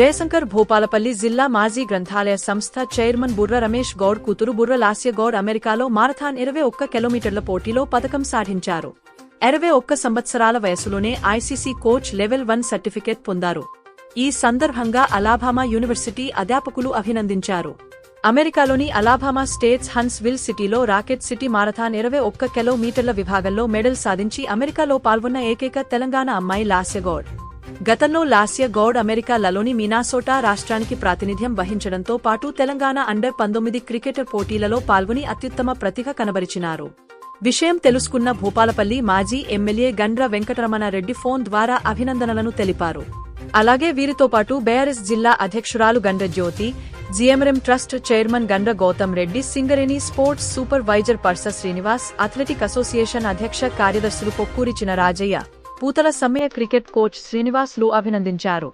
జయశంకర్ భూపాలపల్లి జిల్లా మాజీ గ్రంథాలయ సంస్థ చైర్మన్ బుర్ర రమేష్ గౌడ్ కూతురు బుర్ర లాస్య గౌడ్ అమెరికాలో మారథాన్ ఇరవై ఒక్క కిలోమీటర్ల పోటీలో పథకం సాధించారు. ఇరవై ఒక్క సంవత్సరాల వయసులోనే ICC coach level one certificate పొందారు. ఈ సందర్భంగా అలాబామా యూనివర్సిటీ అధ్యాపకులు అభినందించారు. అమెరికాలోని అలాబామా స్టేట్స్ హన్స్విల్ సిటీలో రాకెట్ సిటీ మారథాన్ ఇరవై ఒక్క కిలోమీటర్ల విభాగంలో మెడల్ సాధించి అమెరికాలో పాల్గొన్న ఏకైక తెలంగాణ అమ్మాయి లాస్యగౌడ్ గతంలో లాస్య గౌడ్ అమెరికాలలోని మినాసోటా రాష్ట్రానికి ప్రాతినిధ్యం వహించడంతో పాటు తెలంగాణ అండర్ పంతొమ్మిది క్రికెటర్ పోటీలలో పాల్గొని అత్యుత్తమ ప్రతిభ కనబరిచినారు. విషయం తెలుసుకున్న భూపాలపల్లి మాజీ ఎమ్మెల్యే గండ్ర వెంకటరమణారెడ్డి ఫోన్ ద్వారా అభినందనలను తెలిపారు. అలాగే వీరితో పాటు బేఆర్ఎస్ జిల్లా అధ్యక్షురాలు Gandra Jyothi GMM trust chairman Gandra Gautam Reddy Singareni sports supervisor Parsa Srinivas athletic association అధ్యక్ష కార్యదర్శులు పొక్కూరి చినరాజయ్య పూతల సమయ క్రికెట్ కోచ్ శ్రీనివాస్లు అభినందించారు.